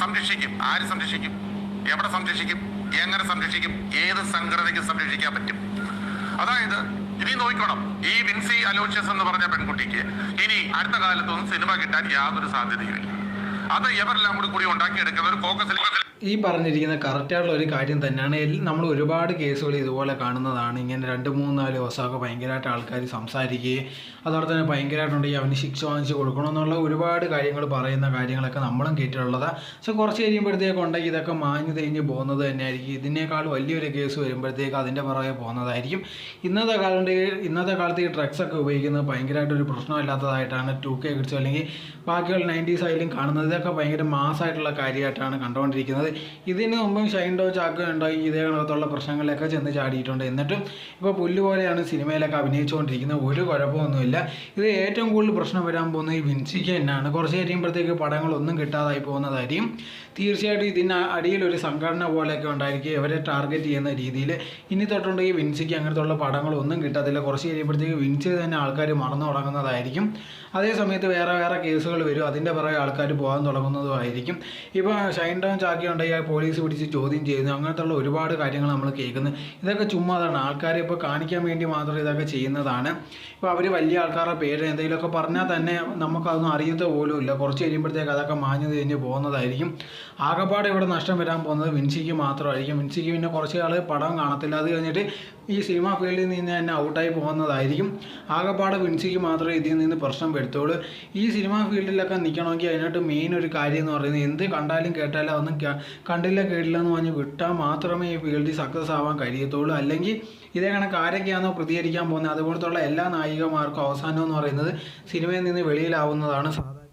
സംരക്ഷിക്കും? ആര് സംരക്ഷിക്കും? എവിടെ സംരക്ഷിക്കും? എങ്ങനെ സംരക്ഷിക്കും? ഏത് സംഘടനയ്ക്ക് സംരക്ഷിക്കാൻ പറ്റും? അതായത് ഇനി നോക്കണം. ഈ വിൻസി അലോഷ്യസ് എന്ന് പറഞ്ഞ പെൺകുട്ടിക്ക് ഇനി അടുത്ത കാലത്തൊന്നും സിനിമ കിട്ടാൻ യാതൊരു സാധ്യതയുമില്ല. അത് എവരെല്ലാം കൂടി കൂടി ഉണ്ടാക്കിയെടുക്കുന്ന ഒരു ഫോക്കസിൽ ഈ പറഞ്ഞിരിക്കുന്ന കറക്റ്റായിട്ടുള്ള ഒരു കാര്യം തന്നെയാണ്. നമ്മൾ ഒരുപാട് കേസുകൾ ഇതുപോലെ കാണുന്നതാണ്. ഇങ്ങനെ രണ്ട് മൂന്ന് നാല് ദിവസമൊക്കെ ഭയങ്കരമായിട്ട് ആൾക്കാർ സംസാരിക്കുകയും അതോടെ തന്നെ ഭയങ്കരമായിട്ടുണ്ടെങ്കിൽ അവന് ശിക്ഷ വാങ്ങിച്ച് കൊടുക്കണം എന്നുള്ള ഒരുപാട് കാര്യങ്ങൾ പറയുന്ന കാര്യങ്ങളൊക്കെ നമ്മളും കേട്ടിട്ടുള്ളതാണ് പക്ഷെ കുറച്ച് കഴിയുമ്പോഴത്തേക്ക് ഉണ്ടെങ്കിൽ ഇതൊക്കെ മാഞ്ഞു തേഞ്ഞ് പോകുന്നത് തന്നെയായിരിക്കും. ഇതിനേക്കാൾ വലിയൊരു കേസ് വരുമ്പോഴത്തേക്ക് അതിന്റെ പുറകെ പോകുന്നതായിരിക്കും. ഇന്നത്തെ കാലത്ത് ഇന്നത്തെ കാലത്ത് ഈ ഡ്രഗ്സൊക്കെ ഉപയോഗിക്കുന്നത് ഭയങ്കരമായിട്ടൊരു പ്രശ്നമില്ലാത്തതായിട്ടാണ് ടു കെ കുറിച്ചോ അല്ലെങ്കിൽ ബാക്കിയുള്ള നയന്റീസ് ആയാലും കാണുന്നത്. ഇതൊക്കെ ഭയങ്കര മാസമായിട്ടുള്ള കാര്യമായിട്ടാണ് കണ്ടുകൊണ്ടിരിക്കുന്നത്. ഇതിന് മുമ്പും ഷൈൻഡോ ചാക്കോ ഉണ്ടോ ഈ ഇതേ കണക്കത്തുള്ള പ്രശ്നങ്ങളിലൊക്കെ ചെന്ന് ചാടിയിട്ടുണ്ട്. എന്നിട്ടും ഇപ്പോൾ പുല്ല് പോലെയാണ് സിനിമയിലൊക്കെ അഭിനയിച്ചുകൊണ്ടിരിക്കുന്നത്. ഒരു കുഴപ്പമൊന്നുമില്ല. ഇത് ഏറ്റവും കൂടുതൽ പ്രശ്നം വരാൻ പോകുന്നത് ഈ വിൻസിക്ക് തന്നെയാണ്. കുറച്ച് കഴിയുമ്പോഴത്തേക്ക് പടങ്ങളൊന്നും കിട്ടാതായി പോകുന്നതായിരിക്കും. തീർച്ചയായിട്ടും ഇതിന് അടിയിൽ ഒരു സംഘടന പോലെയൊക്കെ ഉണ്ടായിരിക്കും. ഇവരെ ടാർഗറ്റ് ചെയ്യുന്ന രീതിയിൽ ഇനി തൊട്ടുണ്ടെങ്കിൽ വിൻസിക്ക് അങ്ങനത്തുള്ള പടങ്ങളൊന്നും കിട്ടത്തില്ല. കുറച്ച് കഴിയുമ്പോഴത്തേക്ക് വിൻസി തന്നെ ആൾക്കാർ മറന്നു തുടങ്ങുന്നതായിരിക്കും. അതേ സമയത്ത് വേറെ വേറെ കേസുകൾ വരും. അതിന്റെ പുറകെ ആൾക്കാർ പോകാൻ തുടങ്ങുന്നതുമായിരിക്കും. ഇപ്പോൾ ഷൈൻ ഡൗൺ ചാക്കി ഇയാൾ പോലീസ് പിടിച്ച് ചോദ്യം ചെയ്യുന്നു. അങ്ങനത്തുള്ള ഒരുപാട് കാര്യങ്ങൾ നമ്മൾ കേൾക്കുന്നത് ഇതൊക്കെ ചുമ്മാതാണ് ആൾക്കാരെ ഇപ്പോൾ കാണിക്കാൻ വേണ്ടി മാത്രം ഇതൊക്കെ ചെയ്യുന്നതാണ്. ഇപ്പോൾ അവർ വലിയ ആൾക്കാരുടെ പേര് എന്തെങ്കിലുമൊക്കെ പറഞ്ഞാൽ തന്നെ നമുക്കതൊന്നും അറിയത്ത പോലും ഇല്ല. കുറച്ച് കഴിയുമ്പോഴത്തേക്ക് അതൊക്കെ മാഞ്ഞു കഴിഞ്ഞ് പോകുന്നതായിരിക്കും. ആകെപ്പാട് ഇവിടെ നഷ്ടം വരാൻ പോകുന്നത് വിൻസിക്ക് മാത്രമായിരിക്കും. വിൻസിക്ക് പിന്നെ കുറച്ച് ആൾ പടം കാണത്തില്ല. അത് കഴിഞ്ഞിട്ട് ഈ സിനിമ ഫീൽഡിൽ നിന്ന് തന്നെ ഔട്ടായി പോകുന്നതായിരിക്കും. ആകെപ്പാട് വിൻസിക്ക് മാത്രമേ ഇതിൽ നിന്ന് പ്രശ്നം വരുത്തുള്ളൂ. ഈ സിനിമ ഫീൽഡിലൊക്കെ നിൽക്കണമെങ്കിൽ അതിനായിട്ട് മെയിൻ ഒരു കാര്യം എന്ന് പറയുന്നത് എന്ത് കണ്ടാലും കേട്ടാലും അതൊന്നും കണ്ടില്ല കേട്ടില്ല എന്ന് പറഞ്ഞ് വിട്ടാൽ മാത്രമേ ഈ ഫീൽഡിൽ സക്സസ് ആവാൻ കഴിയത്തുള്ളൂ. അല്ലെങ്കിൽ ഇതേ കണക്ക് ആരൊക്കെയാണോ പ്രതികരിക്കാൻ പോകുന്നത്? അതുപോലത്തുള്ള എല്ലാ നായികമാർക്കും അവസാനം എന്ന് പറയുന്നത് സിനിമയിൽ നിന്ന് വെളിയിലാവുന്നതാണ് സാധാരണ